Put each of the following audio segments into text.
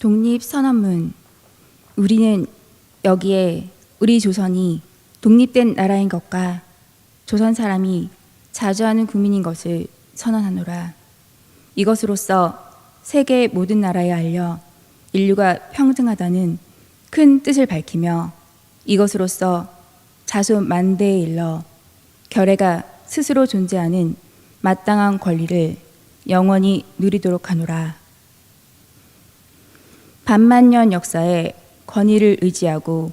독립선언문. 우리는 여기에 우리 조선이 독립된 나라인 것과 조선 사람이 자주 하는 국민인 것을 선언하노라. 이것으로써 세계 모든 나라에 알려 인류가 평등하다는 큰 뜻을 밝히며 이것으로써 자손 만대에 일러 결애가 스스로 존재하는 마땅한 권리를 영원히 누리도록 하노라. 반만년 역사의 권위를 의지하고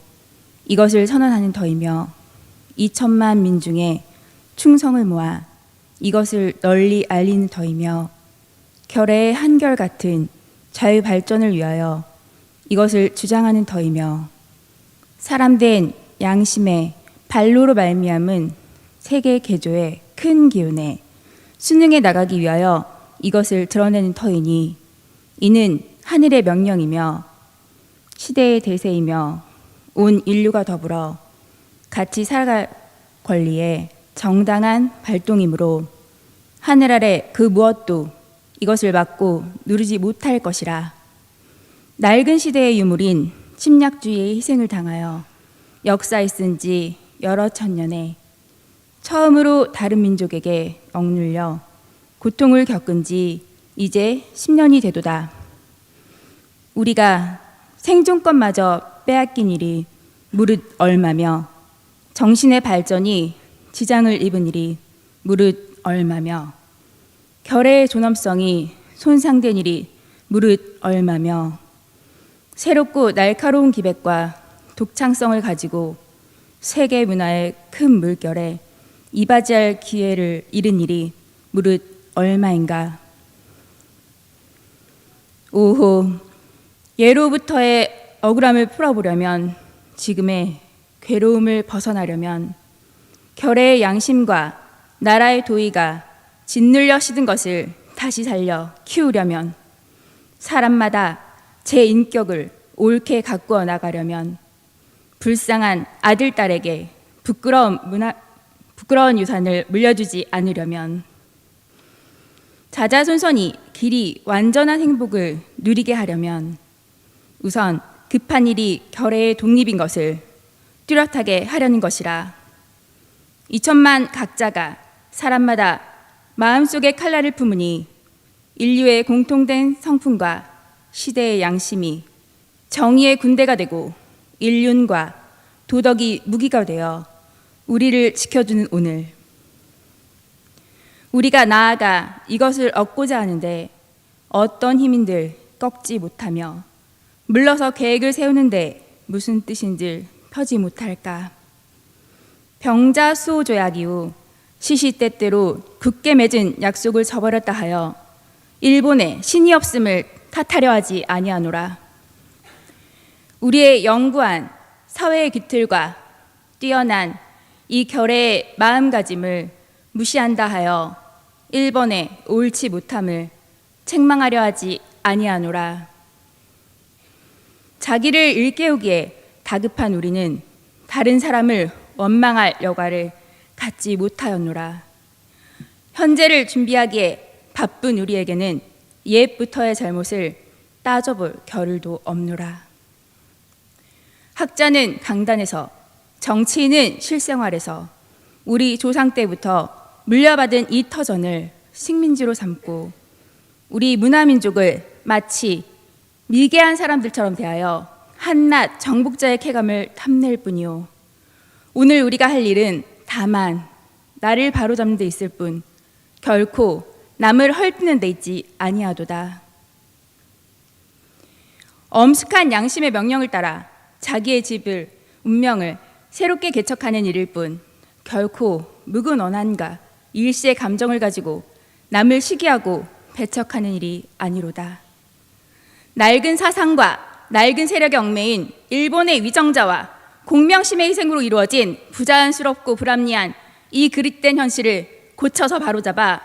이것을 선언하는 터이며 2천만 민중의 충성을 모아 이것을 널리 알리는 터이며 결의의 한결같은 자유 발전을 위하여 이것을 주장하는 터이며 사람된 양심의 발로로 말미암은 세계 개조의 큰 기운에 수능에 나가기 위하여 이것을 드러내는 터이니 이는 하늘의 명령이며 시대의 대세이며 온 인류가 더불어 같이 살아갈 권리의 정당한 발동이므로 하늘 아래 그 무엇도 이것을 막고 누르지 못할 것이라. 낡은 시대의 유물인 침략주의의 희생을 당하여 역사에 쓴 지 여러 천 년에 처음으로 다른 민족에게 억눌려 고통을 겪은 지 이제 10년이 되도다. 우리가 생존권마저 빼앗긴 일이 무릇 얼마며 정신의 발전이 지장을 입은 일이 무릇 얼마며 결의 존엄성이 손상된 일이 무릇 얼마며 새롭고 날카로운 기백과 독창성을 가지고 세계 문화의 큰 물결에 이바지할 기회를 잃은 일이 무릇 얼마인가. 오호, 예로부터의 억울함을 풀어보려면 지금의 괴로움을 벗어나려면 결의 양심과 나라의 도의가 짓눌려 시든 것을 다시 살려 키우려면 사람마다 제 인격을 옳게 가꾸어 나가려면 불쌍한 아들 딸에게 부끄러운 문화, 부끄러운 유산을 물려주지 않으려면 자자손손이 길이 완전한 행복을 누리게 하려면 우선 급한 일이 결의의 독립인 것을 뚜렷하게 하려는 것이라. 2천만 각자가 사람마다 마음속에 칼날을 품으니 인류의 공통된 성품과 시대의 양심이 정의의 군대가 되고 인륜과 도덕이 무기가 되어 우리를 지켜주는 오늘. 우리가 나아가 이것을 얻고자 하는데 어떤 힘인들 꺾지 못하며 물러서 계획을 세우는데 무슨 뜻인지 펴지 못할까. 병자 수호 조약 이후 시시때때로 굳게 맺은 약속을 저버렸다 하여 일본의 신이 없음을 탓하려 하지 아니하노라. 우리의 영구한 사회의 기틀과 뛰어난 이 결의 마음가짐을 무시한다 하여 일본의 옳지 못함을 책망하려 하지 아니하노라. 자기를 일깨우기에 다급한 우리는 다른 사람을 원망할 여과를 갖지 못하였노라. 현재를 준비하기에 바쁜 우리에게는 옛부터의 잘못을 따져볼 겨를도 없노라. 학자는 강단에서 정치인은 실생활에서 우리 조상 때부터 물려받은 이 터전을 식민지로 삼고 우리 문화민족을 마치 미개한 사람들처럼 대하여 한낱 정복자의 쾌감을 탐낼 뿐이요. 오늘 우리가 할 일은 다만 나를 바로잡는 데 있을 뿐 결코 남을 헐뜯는 데 있지 아니하도다. 엄숙한 양심의 명령을 따라 자기의 집을 운명을 새롭게 개척하는 일일 뿐 결코 묵은 언한과 일시의 감정을 가지고 남을 시기하고 배척하는 일이 아니로다. 낡은 사상과 낡은 세력의 얽매인 일본의 위정자와 공명심의 희생으로 이루어진 부자연스럽고 불합리한 이 그릇된 현실을 고쳐서 바로잡아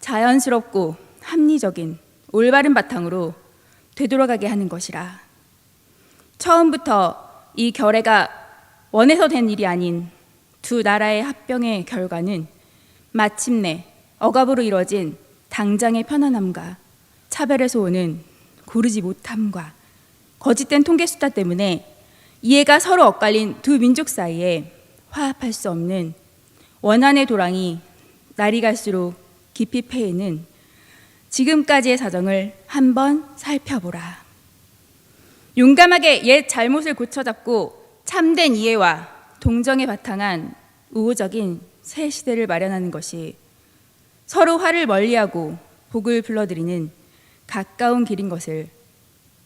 자연스럽고 합리적인 올바른 바탕으로 되돌아가게 하는 것이라. 처음부터 이 결례가 원해서 된 일이 아닌 두 나라의 합병의 결과는 마침내 억압으로 이뤄진 당장의 편안함과 차별에서 오는 고르지 못함과 거짓된 통계 숫자 때문에 이해가 서로 엇갈린 두 민족 사이에 화합할 수 없는 원한의 도랑이 날이 갈수록 깊이 패이는 지금까지의 사정을 한번 살펴보라. 용감하게 옛 잘못을 고쳐잡고 참된 이해와 동정에 바탕한 우호적인 새 시대를 마련하는 것이 서로 화를 멀리하고 복을 불러들이는 가까운 길인 것을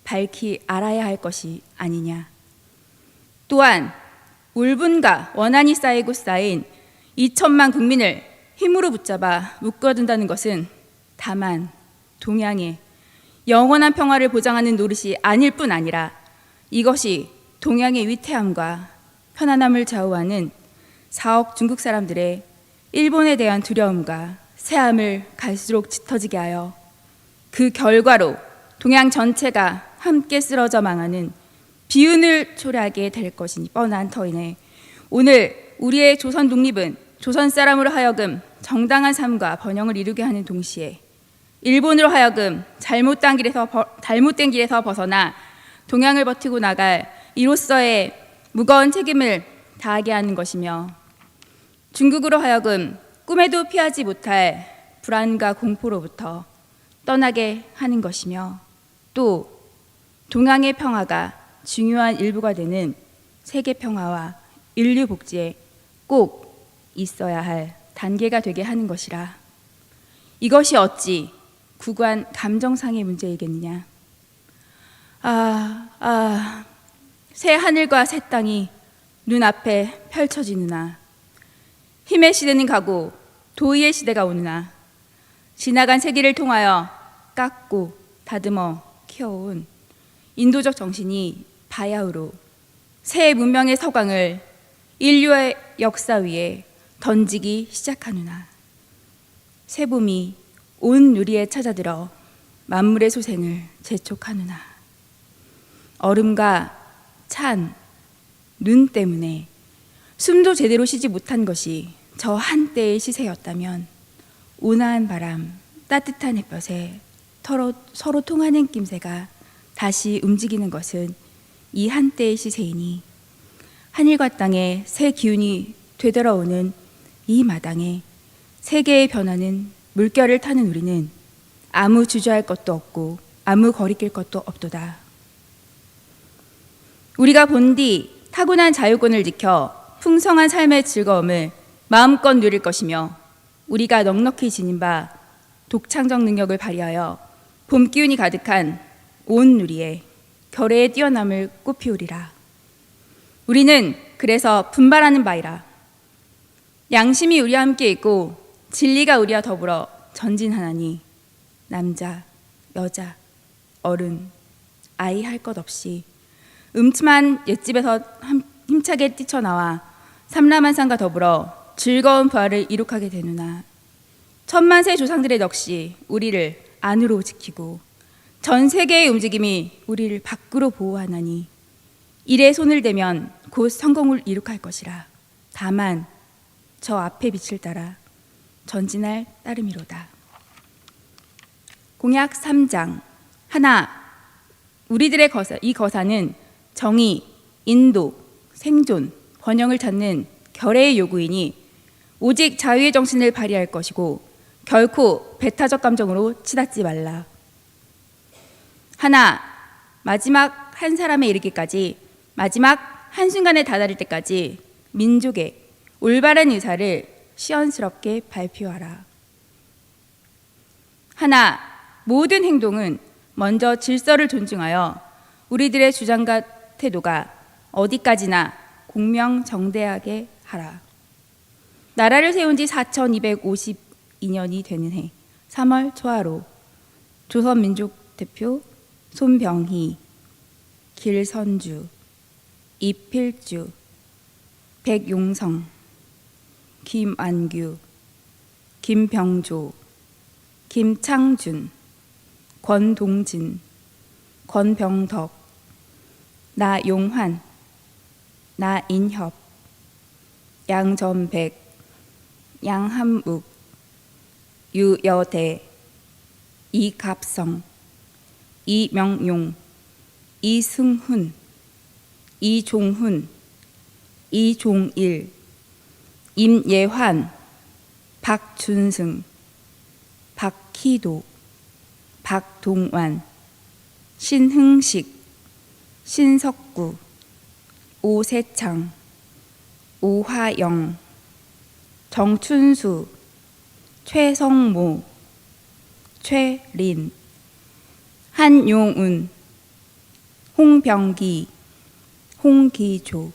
밝히 알아야 할 것이 아니냐. 또한 울분과 원한이 쌓이고 쌓인 2천만 국민을 힘으로 붙잡아 묶어둔다는 것은 다만 동양의 영원한 평화를 보장하는 노릇이 아닐 뿐 아니라 이것이 동양의 위태함과 편안함을 좌우하는 4억 중국 사람들의 일본에 대한 두려움과 새함을 갈수록 짙어지게 하여 그 결과로 동양 전체가 함께 쓰러져 망하는 비운을 초래하게 될 것이니 뻔한 터이네. 오늘 우리의 조선 독립은 조선 사람으로 하여금 정당한 삶과 번영을 이루게 하는 동시에 일본으로 하여금 잘못된 길에서 버, 잘못된 길에서 벗어나 동양을 버티고 나갈 이로서의 무거운 책임을 다하게 하는 것이며 중국으로 하여금 꿈에도 피하지 못할 불안과 공포로부터 떠나게 하는 것이며 또 동양의 평화가 중요한 일부가 되는 세계 평화와 인류 복지에 꼭 있어야 할 단계가 되게 하는 것이라. 이것이 어찌 구관 감정상의 문제이겠느냐. 아, 아, 새 하늘과 새 땅이 눈앞에 펼쳐지느나. 힘의 시대는 가고 도의의 시대가 오느나. 지나간 세기를 통하여 깎고 다듬어 키워온 인도적 정신이 바야흐로 새 문명의 서광을 인류의 역사 위에 던지기 시작하느나. 새 봄이 온 누리에 찾아들어 만물의 소생을 재촉하느나. 얼음과 찬 눈 때문에 숨도 제대로 쉬지 못한 것이 저 한때의 시세였다면 온화한 바람, 따뜻한 햇볕에 서로, 서로 통하는 낌새가 다시 움직이는 것은 이 한때의 시세이니 하늘과 땅에 새 기운이 되돌아오는 이 마당에 세계의 변화는 물결을 타는 우리는 아무 주저할 것도 없고 아무 거리낄 것도 없도다. 우리가 본디 타고난 자유권을 지켜 풍성한 삶의 즐거움을 마음껏 누릴 것이며 우리가 넉넉히 지닌 바 독창적 능력을 발휘하여 봄 기운이 가득한 온 누리에 결의의 뛰어남을 꽃피우리라. 우리는 그래서 분발하는 바이라. 양심이 우리와 함께 있고 진리가 우리와 더불어 전진하나니 남자, 여자, 어른, 아이 할 것 없이 음침한 옛집에서 힘차게 뛰쳐나와 삼라만상과 더불어 즐거운 부활을 이룩하게 되누나 천만 세 조상들의 넋이 우리를 안으로 지키고 전 세계의 움직임이 우리를 밖으로 보호하나니 일에 손을 대면 곧 성공을 이룩할 것이라 다만 저 앞에 빛을 따라 전진할 따름이로다. 공약 3장 하나 우리들의 거사 이 거사는 정의, 인도, 생존, 번영을 찾는 결의의 요구이니 오직 자유의 정신을 발휘할 것이고 결코 배타적 감정으로 치닫지 말라. 하나 마지막 한 사람에 이르기까지 마지막 한순간에 다다를 때까지 민족의 올바른 의사를 시원스럽게 발표하라. 하나 모든 행동은 먼저 질서를 존중하여 우리들의 주장과 태도가 어디까지나 공명정대하게 하라. 나라를 세운 지 4252년이 되는 해. 3월 초하로 조선민족 대표 손병희, 길선주, 이필주, 백용성, 김안규, 김병조, 김창준, 권동진, 권병덕, 나용환, 나인협, 양전백, 양한묵, 유여대, 이갑성, 이명용, 이승훈, 이종훈, 이종일, 임예환, 박준승, 박희도, 박동완, 신흥식, 신석구, 오세창, 오화영, 정춘수, 최성모, 최린, 한용운, 홍병기, 홍기조,